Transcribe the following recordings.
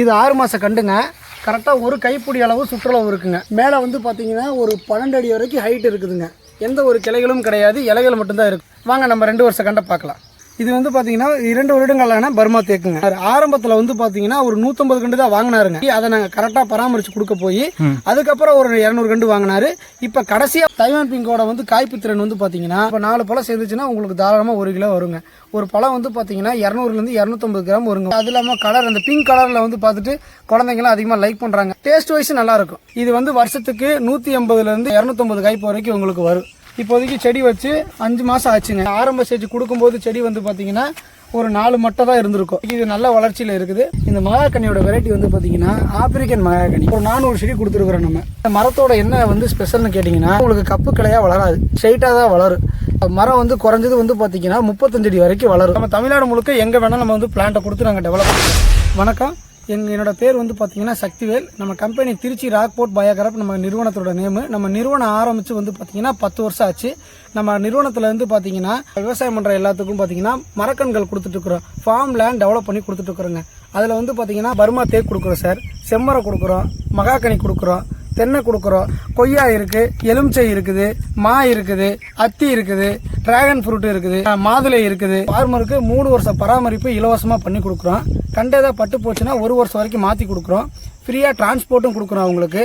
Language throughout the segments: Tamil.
இது ஆறு மாத கண்டுங்க. கரெக்டாக ஒரு கைப்பிடி அளவு சுற்றளவு இருக்குங்க. மேலே வந்து பார்த்தீங்கன்னா ஒரு பன்னெண்டு அடி வரைக்கும் ஹைட் இருக்குதுங்க. எந்த ஒரு கிளைகளும் கிடையாது. இலைகள் மட்டும்தான் இருக்கும் வாங்க நம்ம ரெண்டு வருஷம் கண்டை பார்க்கலாம். இது வந்து பார்த்தீங்கன்னா இரண்டு வருடங்களான பர்மா தேக்குங்க. ஆரம்பத்தில் வந்து பார்த்தீங்கன்னா ஒரு நூற்றம்பது கண்டு தான் வாங்கினாருங்க. அதை நாங்கள் கரெக்டாக பராமரித்து கொடுக்க போய் அதுக்கப்புறம் ஒரு இரநூறு கண்டு வாங்கினாரு. இப்போ கடைசியாக தைவான் பிங்கோட வந்து காய்ப்பு திறன் வந்து பார்த்தீங்கன்னா இப்போ நாலு பழம் சேர்ந்துச்சுன்னா உங்களுக்கு தாராளமாக ஒரு கிலோ வருங்க. ஒரு பழம் வந்து பார்த்தீங்கன்னா இரநூறுலேருந்து இரநூத்தம்பது கிராம் வருங்க. அது இல்லாமல் கலர் அந்த பிங்க் கலரில் வந்து பார்த்துட்டு குழந்தைங்களாம் அதிகமாக லைக் பண்ணுறாங்க டேஸ்ட் வைஸ் நல்லா இருக்கும். இது வந்து வருஷத்துக்கு நூற்றி எண்பதுலேருந்து இரநூத்தம்பது காய்ப்பு வரைக்கும் உங்களுக்கு வரும். இப்போதைக்கு செடி வச்சு அஞ்சு மாதம் ஆச்சுங்க. ஆரம்ப ஸ்டேஜ் கொடுக்கும்போது செடி வந்து பார்த்தீங்கன்னா ஒரு நாலு மட்டை தான் இருந்திருக்கும். இது நல்ல வளர்ச்சியில் இருக்குது. இந்த மகாக்கனியோட வெரைட்டி வந்து பார்த்தீங்கன்னா ஆப்பிரிக்கன் மகாக்கனி ஒரு நானூறு செடி கொடுத்துருக்குறோம் நம்ம. இந்த மரத்தோட என்ன வந்து ஸ்பெஷல்னு கேட்டிங்கன்னா உங்களுக்கு கப்பு கிளையாக வளராது. ஸ்ட்ரைட்டாக தான் வளரும். மரம் வந்து குறைஞ்சது வந்து பார்த்தீங்கன்னா முப்பத்தஞ்சடி வரைக்கும் வளரும். நம்ம தமிழ்நாடு முழுக்க எங்கே வேணால் நம்ம வந்து பிளான்ட்டை கொடுத்து நாங்கள் டெவலப் பண்ணுறோம் வணக்கம். எங் என்னோட பேர் வந்து பார்த்தீங்கன்னா சக்திவேல். நம்ம கம்பெனி திருச்சி ராக்போர்ட் பயோகிராப் நம்ம நிறுவனத்தோட நேமு நம்ம நிறுவனம் ஆரம்பித்து வந்து பார்த்தீங்கன்னா பத்து வருஷம் ஆச்சு. நம்ம நிறுவனத்தில் இருந்து பார்த்தீங்கன்னா விவசாயம் பண்ணுற எல்லாத்துக்கும் பார்த்தீங்கன்னா மரக்கண்கள் கொடுத்துட்ருக்குறோம் ஃபார்ம் லேண்ட் டெவலப் பண்ணி கொடுத்துட்ருக்குறோங்க அதில் வந்து பார்த்தீங்கன்னா பர்மா தேக் கொடுக்குறோம் சார். செம்மரம் கொடுக்குறோம். மகாக்கனி கொடுக்குறோம். தென்னை கொடுக்குறோம். கொய்யா இருக்குது எலுமிச்சை இருக்குது. மா இருக்குது. அத்தி இருக்குது. டிராகன் ஃப்ரூட் இருக்குது. மாதுளை இருக்குது. ஃபார்மருக்கு மூணு வருஷம் பராமரிப்பு இலவசமாக பண்ணி கொடுக்குறோம். கண்ட ஏதாவது பட்டு போச்சுன்னா ஒரு வருஷம் வரைக்கும் மாற்றி கொடுக்குறோம். ஃப்ரீயாக டிரான்ஸ்போர்ட்டும் கொடுக்குறோம் அவங்களுக்கு.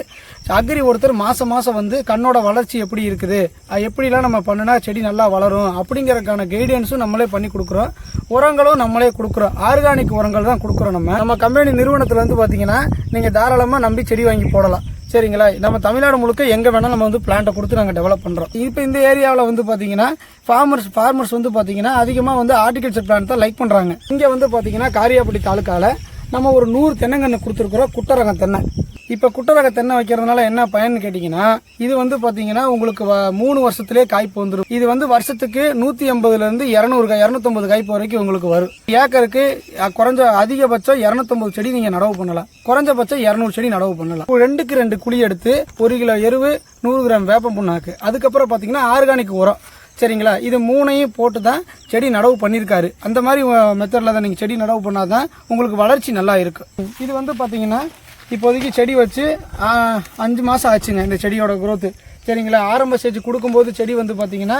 அக்ரி ஒருத்தர் மாதம் மாதம் வந்து கண்ணோட வளர்ச்சி எப்படி இருக்குது? அது எப்படிலாம் நம்ம பண்ணினா செடி நல்லா வளரும்? அப்படிங்கிறதுக்கான கைடன்ஸும் நம்மளே பண்ணி கொடுக்குறோம். உரங்களும் நம்மளே கொடுக்குறோம். ஆர்கானிக் உரங்கள் தான் கொடுக்குறோம் நம்ம. நம்ம கம்பெனி நிறுவனத்தில் வந்து பார்த்தீங்கன்னா நீங்கள் தாராளமாக நம்பி செடி வாங்கி போடலாம். சரிங்களா? நம்ம தமிழ்நாடு முழுக்க எங்கே வேணால் நம்ம வந்து பிளான்ட்டை கொடுத்து நாங்கள் டெவலப் பண்ணுறோம் இப்போ இந்த ஏரியாவில் வந்து பார்த்தீங்கன்னா ஃபார்மர்ஸ் ஃபார்மர்ஸ் வந்து பார்த்தீங்கன்னா அதிகமாக வந்து ஆர்டிகல்ச்சர் பிளான் தான் லைக் பண்ணுறாங்க இங்கே வந்து பார்த்தீங்கன்னா காரியாப்பட்டி தாலுக்காவில் நம்ம ஒரு நூறு தென்னங்கன்று கொடுத்துருக்குறோம் குட்டரகம் தென்னை. இப்போ குட்டரக தென்னை வைக்கிறதுனால என்ன பயன்னு கேட்டிங்கன்னா இது வந்து பார்த்தீங்கன்னா உங்களுக்கு வ- மூணு வருஷத்துலேயே காய்ப்பு வந்துடும் இது வந்து வருஷத்துக்கு நூற்றி ஐம்பதுலேருந்து இரநூறு காய் இரநூத்தம்பது காய்ப்பு வரைக்கும் உங்களுக்கு வரும். ஏக்கருக்கு குறைஞ்ச அதிகபட்சம் இரநூத்தம்பது செடி நீங்கள் நடவு பண்ணலாம். குறைஞ்சபட்சம் இரநூறு செடி நடவு பண்ணலாம். ரெண்டுக்கு ரெண்டு குழி எடுத்து ஒரு கிலோ எருவு நூறு கிராம் வேப்பம் புண்ணாக்கு அதுக்கப்புறம் பார்த்தீங்கன்னா ஆர்கானிக் உரம். சரிங்களா? இது மூணையும் போட்டு தான் செடி நடவு பண்ணியிருக்காரு அந்த மாதிரி மெத்தடில் தான் நீங்கள் செடி நடவு பண்ணால் தான் உங்களுக்கு வளர்ச்சி நல்லா இருக்கும். இது வந்து பார்த்தீங்கன்னா இப்போதைக்கு செடி வச்சு அஞ்சு மாதம் ஆச்சுங்க இந்த செடியோட குரோத்து சரிங்களா? ஆரம்ப ஸ்டேஜ் கொடுக்கும்போது செடி வந்து பார்த்தீங்கன்னா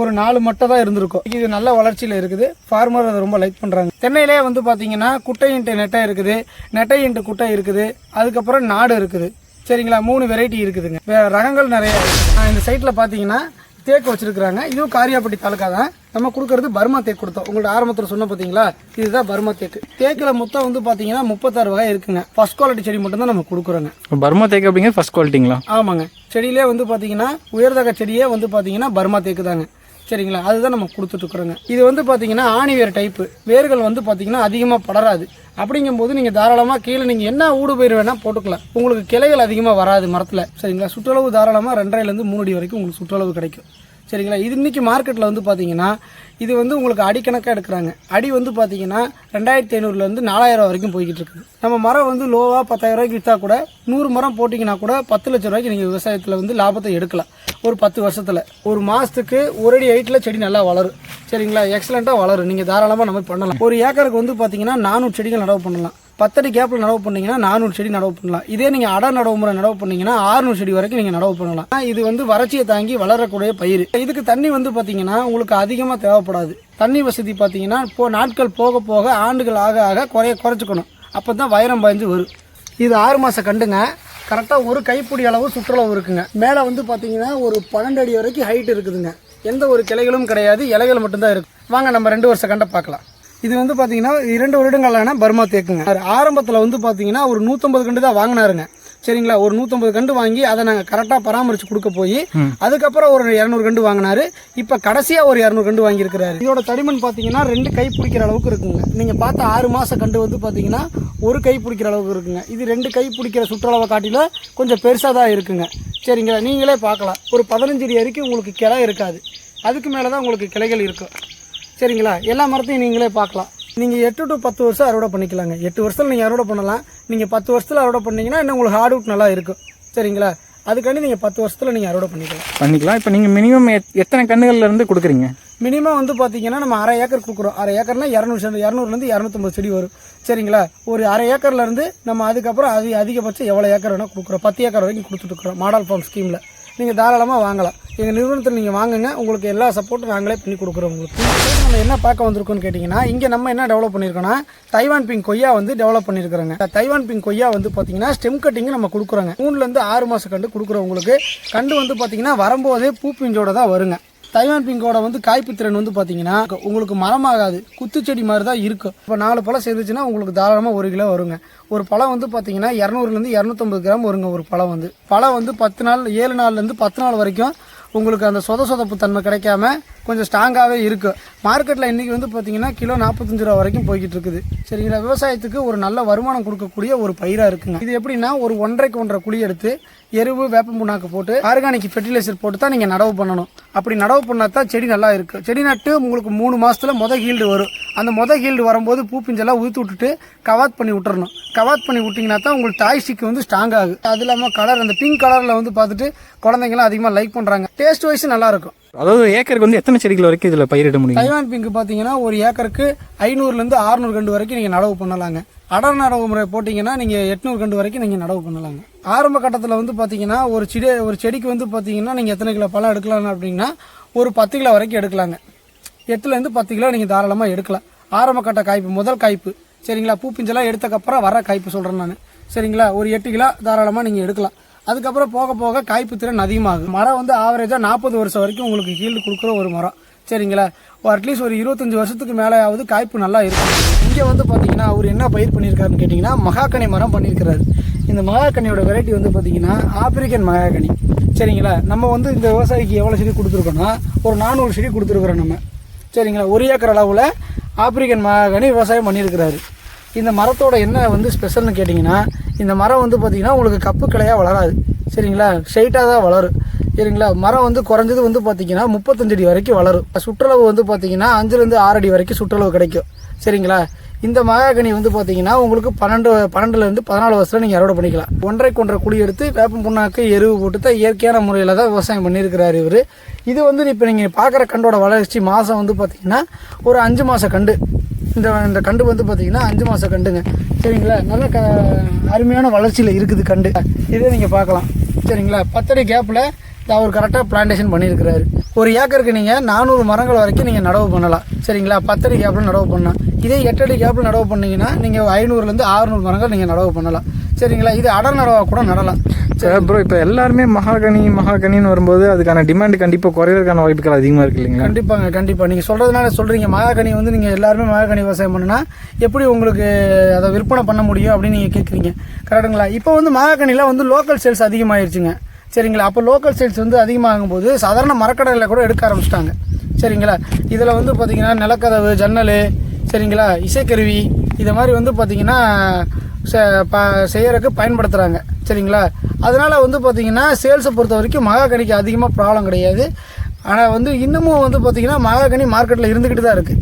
ஒரு நாலு மட்டை தான் இருந்திருக்கும். இது நல்ல வளர்ச்சியில் இருக்குது. ஃபார்மர் அதை ரொம்ப லைக் பண்ணுறாங்க தென்னையிலே வந்து பார்த்தீங்கன்னா குட்டை இன்ட்டு நெட்டை இருக்குது. நெட்டை இன்ட்டு குட்டை இருக்குது. அதுக்கப்புறம் நாடு இருக்குது. சரிங்களா? மூணு வெரைட்டி இருக்குதுங்க. ரகங்கள் நிறைய இருக்குது. இந்த சைட்டில் பார்த்தீங்கன்னா தேக்கு வச்சிருக்கிறாங்க. இதுவும் காரியாப்பட்டி தாலுக்கா தான். நம்ம கொடுக்கறது பர்மா தேக்கு கொடுத்தோம். உங்கள்ட்ட ஆரம்பத்தில் சொன்ன பார்த்தீங்களா இதுதான் பர்மா தேக்கு. தேக்கில் மொத்தம் வந்து பார்த்தீங்கன்னா முப்பத்தாறு வகை இருக்குங்க. ஃபர்ஸ்ட் குவாலிட்டி செடி மட்டும் தான் நம்ம கொடுக்குறோங்க. பர்மா தேக்கு அப்படிங்கிறது ஃபர்ஸ்ட் குவாலிட்டிங்களா ஆமாங்க. செடியிலே வந்து பார்த்தீங்கன்னா உயர்தக செடியே வந்து பார்த்தீங்கன்னா பர்மா தேக்கு தாங்க சரிங்களா? அதுதான் நம்ம கொடுத்துட்ருக்குறோங்க. இது வந்து பார்த்தீங்கன்னா ஆணிவேர் டைப்பு வேர்கள் வந்து பார்த்தீங்கன்னா அதிகமாக படராது. அப்படிங்கும்போது நீங்கள் தாராளமாக கீழே நீங்கள் என்ன ஊடு பயிர் வேணால் போட்டுக்கலாம். உங்களுக்கு கிளைகள் அதிகமாக வராது மரத்தில். சரிங்களா? சுற்றளவு தாராளமாக ரெண்டரைலேருந்து மூணு அடி வரைக்கும் உங்களுக்கு சுற்றளவு கிடைக்கும். சரிங்களா? இது இன்றைக்கி மார்க்கெட்டில் வந்து பார்த்தீங்கன்னா இது வந்து உங்களுக்கு அடிக்கணக்காக எடுக்கிறாங்க. அடி வந்து பார்த்தீங்கன்னா ரெண்டாயிரத்தி ஐநூறுலேருந்து நாலாயிரம் வரைக்கும் போய்கிட்டு இருக்குது நம்ம மரம் வந்து லோவாக பத்தாயிரரூவாய்க்கு விற்றா கூட நூறு மரம் போட்டிங்கன்னா கூட பத்து லட்ச ரூபாய்க்கு நீங்கள் விவசாயத்தில் வந்து லாபத்தை எடுக்கலாம். ஒரு பத்து வருஷத்தில். ஒரு மாதத்துக்கு ஒரு அடி ஹைட்டில் செடி நல்லா வளரும். சரிங்களா? எக்ஸலண்ட்டாக வளரும். நீங்கள் தாராளமாக நம்ம பண்ணலாம். ஒரு ஏக்கருக்கு வந்து பார்த்தீங்கன்னா நானூறு செடிகள் நடவு பண்ணலாம். பத்தடி கேப்பில் நடவு பண்ணீங்கன்னா நானூறு செடி நடவு பண்ணலாம். இதே நீங்கள் அட நடவு முறை நடவு பண்ணீங்கன்னா ஆறுநூறு செடி வரைக்கும் நீங்கள் நடவு பண்ணலாம். இது வந்து வறட்சியை தாங்கி வளரக்கூடிய பயிர் இதுக்கு தண்ணி வந்து பார்த்தீங்கன்னா உங்களுக்கு அதிகமாக தேவைப்படாது. தண்ணி வசதி பார்த்தீங்கன்னா இப்போ நாட்கள் போக போக ஆண்டுகள் ஆக ஆக குறைய குறைச்சிக்கணும். அப்போ தான் வைரம் பாய்ஞ்சு வரும். இது ஆறு மாதம் கண்டுங்க. கரெக்டாக ஒரு கைப்பிடி அளவு சுற்றளவு இருக்குங்க. மேலே வந்து பார்த்தீங்கன்னா ஒரு பன்னெண்டு அடி வரைக்கும் ஹைட் இருக்குதுங்க. எந்த ஒரு கிளைகளும் கிடையாது. இலைகள் மட்டும்தான் இருக்கும் வாங்க நம்ம ரெண்டு வருஷம் கண்டை பார்க்கலாம். இது வந்து பார்த்தீங்கன்னா இரண்டு வருடங்களான பர்மா தேக்குங்க. ஆரம்பத்தில் வந்து பார்த்தீங்கன்னா ஒரு நூற்றம்பது கண்டு தான் வாங்கினாருங்க. சரிங்களா? ஒரு நூற்றம்பது கண்டு வாங்கி அதை நாங்கள் கரெக்டாக பராமரித்து கொடுக்க போய் அதுக்கப்புறம் ஒரு இரநூறு கண்டு வாங்கினாரு. இப்போ கடைசியாக ஒரு இரநூறு கண்டு வாங்கியிருக்கிறாரு. இதோட தடிமன் பார்த்தீங்கன்னா ரெண்டு கை பிடிக்கிற அளவுக்கு இருக்குங்க. நீங்கள் பார்த்த ஆறு மாத கண்டு வந்து பார்த்தீங்கன்னா ஒரு கை பிடிக்கிற அளவுக்கு இருக்குங்க. இது ரெண்டு கை பிடிக்கிற சுற்றளவை காட்டிலும் கொஞ்சம் பெருசாக தான் இருக்குங்க. சரிங்களா? நீங்களே பார்க்கலாம். ஒரு பதினஞ்சு அடி வரைக்கும் உங்களுக்கு கிளை இருக்காது. அதுக்கு மேலே தான் உங்களுக்கு கிளைகள் இருக்கும். சரிங்களா? எல்லா மரத்தையும் நீங்களே பார்க்கலாம். நீங்கள் எட்டு டு பத்து வருஷம் அறுவடை பண்ணிக்கலாங்க. எட்டு வருஷத்தில் நீங்கள் அறுவடை பண்ணலாம். நீங்கள் பத்து வருஷத்தில் அறுவடை பண்ணீங்கன்னா இன்னும் உங்களுக்கு ஹார்ட் அவுட் நல்லா இருக்கும். சரிங்களா? அதுக்காண்டி நீங்கள் பத்து வருஷத்தில் நீங்கள் அறுவடை பண்ணிக்கலாம். பண்ணிக்கலாம். இப்போ நீங்கள் மினிமம் எத்தனை கண்ணுகள்ல இருந்து கொடுக்குறீங்க? மினிமம் வந்து பார்த்தீங்கன்னா நம்ம அரை ஏக்கர் கொடுக்குறோம். அரை ஏக்கர்னா இரநூறு செடி இரநூறுலேருந்து இரநூத்தம்பது செடி வரும். சரிங்களா? ஒரு அரை ஏக்கர்லேருந்து நம்ம அதுக்கப்புறம் அது அதிகபட்சம் எவ்வளோ ஏக்கர் வேணால் கொடுக்குறோம். பத்து ஏக்கர் வரைக்கும் கொடுத்துட்ருக்குறோம் மாடல் ஃபார்ம் ஸ்கீமில் நீங்கள் தாராளமாக வாங்கலாம். எங்கள் நிறுவனத்தில் நீங்கள் வாங்குங்க. உங்களுக்கு எல்லா சப்போர்ட்டும் நாங்களே பண்ணி கொடுக்குறோம் உங்களுக்கு. நம்ம என்ன பார்க்க வந்திருக்கோம்னு கேட்டிங்கன்னா இங்கே நம்ம என்ன டெவலப் பண்ணியிருக்கோன்னா தைவான் பிங் கொய்யா வந்து டெவலப் பண்ணியிருக்கிறோங்க தைவான் பிங் கொய்யா வந்து பார்த்தீங்கன்னா ஸ்டெம் கட்டிங் நம்ம கொடுக்குறோங்க. மூணுலேருந்து ஆறு மாதம் கண்டு கொடுக்குறோம் உங்களுக்கு கண்டு வந்து பார்த்தீங்கன்னா வரும்போதே பூ பிஞ்சோட தான் வருங்க. தைவான் பிங்கோட வந்து காய்ப்பு திறன் வந்து பார்த்தீங்கன்னா உங்களுக்கு மரமாகாது. குத்துச்செடி மாதிரி தான் இருக்கும். இப்போ நாலு பழம் சேர்ந்துச்சுன்னா உங்களுக்கு தாராளமாக ஒரு கிலோ வருங்க. ஒரு பழம் வந்து பார்த்தீங்கன்னா இரநூறுலேருந்து இரநூத்தம்பது கிராம் வருங்க ஒரு பழம் வந்து. பழம் வந்து பத்து நாள் ஏழு நாள்லேருந்து பத்து நாள் வரைக்கும் உங்களுக்கு அந்த சொத சொதப்பு தன்மை கிடைக்காம கொஞ்சம் ஸ்ட்ராங்காகவே இருக்குது மார்க்கெட்டில் இன்றைக்கி வந்து பார்த்தீங்கன்னா கிலோ நாற்பத்தஞ்சு ரூபா வரைக்கும் போய்கிட்டு இருக்குது. சரிங்களா? விவசாயத்துக்கு ஒரு நல்ல வருமானம் கொடுக்கக்கூடிய ஒரு பயிராக இருக்குங்க. இது எப்படின்னா ஒரு ஒன்றரைக்கு ஒன்றரை குழி எடுத்து எருவு வேப்பம் புண்ணாக்கு போட்டு ஆர்கானிக் ஃபெர்டிலைசர் போட்டு தான் நீங்கள் நடவு பண்ணணும். அப்படி நடவு பண்ணால் தான் செடி நல்லா இருக்குது செடி நட்டு உங்களுக்கு மூணு மாதத்தில் மொதல் ஹீல்டு வரும். அந்த மொதல் ஹீல்டு வரும்போது பூ பிஞ்செல்லாம் ஊற்றி விட்டுட்டு கவாத் பண்ணி விட்டுறணும். கவாத் பண்ணி விட்டிங்கன்னா தான் உங்களுக்கு தாய் ஸ்டிக் வந்து ஸ்ட்ராங் ஆகும் அது இல்லாமல் கலர் அந்த பிங்க் கலரில் வந்து பார்த்துட்டு குழந்தைங்களாம் அதிகமாக லைக் பண்ணுறாங்க டேஸ்ட் வைஸ் நல்லாயிருக்கும். அதாவது ஏக்கருக்கு வந்து எத்தனை செடிகள் வரைக்கும் இதில் பயிரிட முடியும்? தைவான் பிங்க் பார்த்தீங்கன்னா ஒரு ஏக்கருக்கு ஐநூறுலேருந்து அறுநூறு கண்டு வரைக்கும் நீங்கள் நடவு பண்ணலாங்க. அடர் நடவு முறை போட்டிங்கன்னா நீங்கள் எட்நூறு கண்டு வரைக்கும் நீங்கள் நடவு பண்ணலாங்க. ஆரம்ப கட்டத்தில் வந்து பார்த்தீங்கன்னா ஒரு செடி ஒரு செடிக்கு வந்து பார்த்தீங்கன்னா நீங்கள் எத்தனை கிலோ பழம் எடுக்கலாம் அப்படின்னா ஒரு பத்து கிலோ வரைக்கும் எடுக்கலாங்க. எட்டுலேருந்து பத்து கிலோ நீங்கள் தாராளமாக எடுக்கலாம். ஆரம்ப கட்ட காய்ப்பு முதல் காய்ப்பு. சரிங்களா? பூப்பிஞ்செல்லாம் எடுத்தக்கப்புறம் வர காய்ப்பு சொல்கிறேன் நான். சரிங்களா? ஒரு எட்டு கிலோ தாராளமாக நீங்கள் எடுக்கலாம். அதுக்கப்புறம் போக போக காய்ப்பு திறன் அதிகமாகும். மரம் வந்து ஆவரேஜாக நாற்பது வருஷம் வரைக்கும் உங்களுக்கு ஹீல்டு கொடுக்குற ஒரு மரம். சரிங்களா? அட்லீஸ்ட் ஒரு இருபத்தஞ்சி வருஷத்துக்கு மேலேயாவது காய்ப்பு நல்லா இருக்கும். இங்கே வந்து பார்த்தீங்கன்னா அவர் என்ன பயிர் பண்ணியிருக்காருன்னு கேட்டிங்கன்னா மகாக்கனி மரம் பண்ணியிருக்கிறாரு இந்த மகாக்கனியோட வெரைட்டி வந்து பார்த்தீங்கன்னா ஆப்பிரிக்கன் மகாக்கனி சரிங்களா? நம்ம வந்து இந்த விவசாயிக்கு எவ்வளோ செடி கொடுத்துருக்கோன்னா ஒரு நானூறு செடி கொடுத்துருக்குறோம் நம்ம. சரிங்களா? ஒரு ஏக்கர் அளவில் ஆப்பிரிக்கன் மகாகனி விவசாயம் பண்ணியிருக்கிறாரு. இந்த மரத்தோட என்ன வந்து ஸ்பெஷல்னு கேட்டிங்கன்னா இந்த மரம் வந்து பார்த்திங்கன்னா உங்களுக்கு கப்பு கிளையாக வளராது. சரிங்களா? ஸ்ட்ரைட்டாக தான் வளரும். சரிங்களா? மரம் வந்து குறைஞ்சது வந்து பார்த்திங்கன்னா முப்பத்தஞ்சடி வரைக்கும் வளரும். சுற்றளவு வந்து பார்த்திங்கன்னா அஞ்சுலேருந்து ஆறு அடி வரைக்கும் சுற்றளவு கிடைக்கும். சரிங்களா? இந்த மகாகனி வந்து பார்த்தீங்கன்னா உங்களுக்கு பன்னெண்டு பன்னெண்டுலேருந்து பதினாலு வருஷத்தில் நீங்கள் அறுவடை பண்ணிக்கலாம். ஒன்றைக்கு ஒன்றரை குழி எடுத்து வேப்பம் புண்ணாக்கு எருவு போட்டு தான் இயற்கையான முறையில் தான் விவசாயம் பண்ணியிருக்கிறார் இவர். இது வந்து இப்போ நீங்கள் பார்க்குற கண்டோட வளர்ச்சி மாதம் வந்து பார்த்தீங்கன்னா ஒரு அஞ்சு மாத கண்டு. இந்த இந்த கண்டு வந்து பார்த்தீங்கன்னா அஞ்சு மாத கண்டுங்க. சரிங்களா? நல்ல க அருமையான வளர்ச்சியில் இருக்குது கண்டு. இதே நீங்கள் பார்க்கலாம் சரிங்களா? பத்தடி கேப்பில் அவர் கரெக்டாக பிளான்டேஷன் பண்ணியிருக்கிறாரு. ஒரு ஏக்கருக்கு நீங்கள் நானூறு மரங்கள் வரைக்கும் நீங்கள் நடவு பண்ணலாம். சரிங்களா? பத்தடி கேப்பில் நடவு பண்ணலாம். இதே எட்டடி கேப்பில் நடவு பண்ணீங்கன்னா நீங்கள் ஐநூறுலேருந்து ஆறுநூறு மரங்கள் நீங்கள் நடவு பண்ணலாம். சரிங்களா? இது அடர் நடவாக கூட நடலாம். ப்ரோ இப்போ எல்லாருமே மகாகனி மகாகனின்னு வரும்போது அதுக்கான டிமாண்ட் கண்டிப்பாக குறையிறதுக்கான வாய்ப்புகள் அதிகமாக இருக்கு இல்லைங்களா? கண்டிப்பாங்க கண்டிப்பாக நீங்கள் சொல்கிறதுனால சொல்கிறீங்க மகாகனி வந்து நீங்கள் எல்லாருமே மகாகனி விவசாயம் பண்ணுனா எப்படி உங்களுக்கு அதை விற்பனை பண்ண முடியும் அப்படின்னு நீங்கள் கேட்குறீங்க கரெக்டுங்களா இப்போ வந்து மகாகனியில் வந்து லோக்கல் சேல்ஸ் அதிகமாகிருச்சுங்க சரிங்களா? அப்போ லோக்கல் சேல்ஸ் வந்து அதிகமாகும் போது சாதாரண மரக்கடையில் கூட எடுக்க ஆரம்பிச்சிட்டாங்க. சரிங்களா? இதில் வந்து பார்த்திங்கன்னா நிலக்கதவு ஜன்னல் சரிங்களா? இசைக்கருவி இதை மாதிரி வந்து பார்த்திங்கன்னா செய்யறதுக்கு பயன்படுத்துகிறாங்க சரிங்களா? அதனால் வந்து பார்த்திங்கன்னா சேல்ஸை பொறுத்த வரைக்கும் மகாகனிக்கு அதிகமாக ப்ராப்ளம் கிடையாது. ஆனால் வந்து இன்னமும் வந்து பார்த்திங்கன்னா மகாகனி மார்க்கெட்டில் இருந்துக்கிட்டு தான் இருக்குது